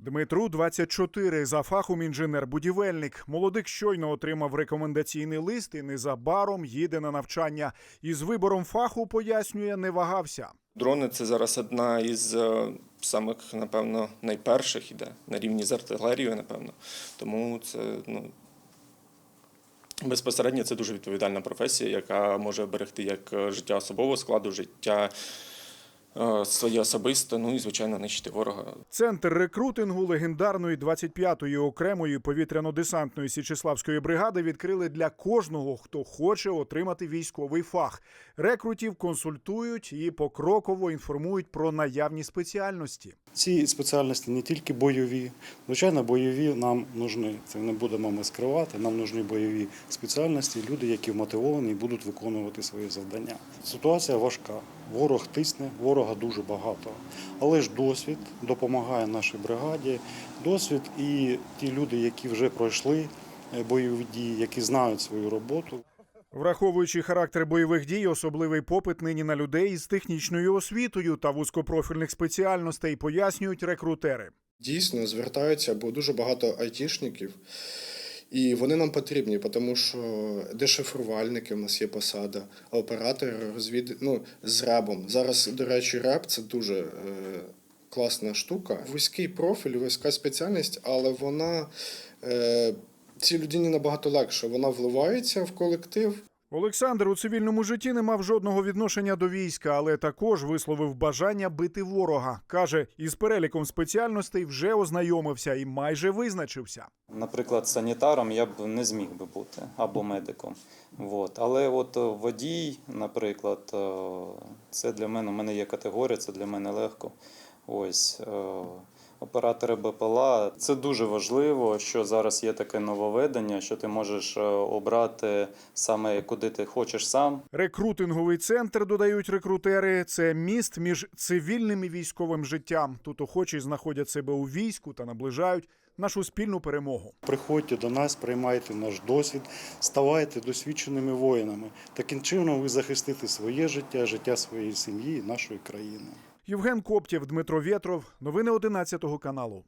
Дмитру 24, за фахом інженер-будівельник. Молодик щойно отримав рекомендаційний лист і незабаром їде на навчання. Із вибором фаху пояснює, не вагався. Дрони це зараз одна із е, самих, напевно, найперших іде на рівні з артилерією, напевно. Тому це ну, безпосередньо це дуже відповідальна професія, яка може берегти як е, життя особового складу, життя своє особисте, ну і звичайно нищити ворога. Центр рекрутингу легендарної 25-ї окремої повітряно-десантної Січеславської бригади відкрили для кожного, хто хоче отримати військовий фах. Рекрутів консультують і покроково інформують про наявні спеціальності. Ці спеціальності не тільки бойові. Звичайно, бойові нам нужні. Це не будемо ми скривати. Нам нужні бойові спеціальності, люди, які вмотивовані і будуть виконувати свої завдання. Ситуація важка. Ворог тисне, ворога дуже багато. Але ж досвід допомагає нашій бригаді. Досвід і ті люди, які вже пройшли е, бойові дії, які знають свою роботу. Враховуючи характер бойових дій, особливий попит нині на людей із технічною освітою та вузькопрофільних спеціальностей, пояснюють рекрутери. Дійсно, звертаються, бо дуже багато айтішників, і вони нам потрібні, тому що дешифрувальники в нас є посада, оператор розвід... ну, з ребом. Зараз, до речі, реб це дуже е, класна штука. Вузький профіль, вузька спеціальність, але вона е, цій людині набагато легше. Вона вливається в колектив. Олександр у цивільному житті не мав жодного відношення до війська, але також висловив бажання бити ворога. каже, із переліком спеціальностей вже ознайомився і майже визначився. Наприклад, санітаром я б не зміг би бути або медиком. От. Але от водій, наприклад, е, це для мене, у мене є категорія, це для мене легко. Ось е, оператори БПЛА. Це дуже важливо, що зараз є таке нововведення, що ти можеш е, обрати саме куди ти хочеш сам. Рекрутинговий центр додають рекрутери. Це міст між цивільним і військовим життям. Тут охочі знаходять себе у війську та наближають нашу спільну перемогу. Приходьте до нас, приймайте наш досвід, ставайте досвідченими воїнами. Таким чином ви захистите своє життя, життя своєї сім'ї і нашої країни. Євген Коптєв, Дмитро Вєтров. Новини 11 каналу.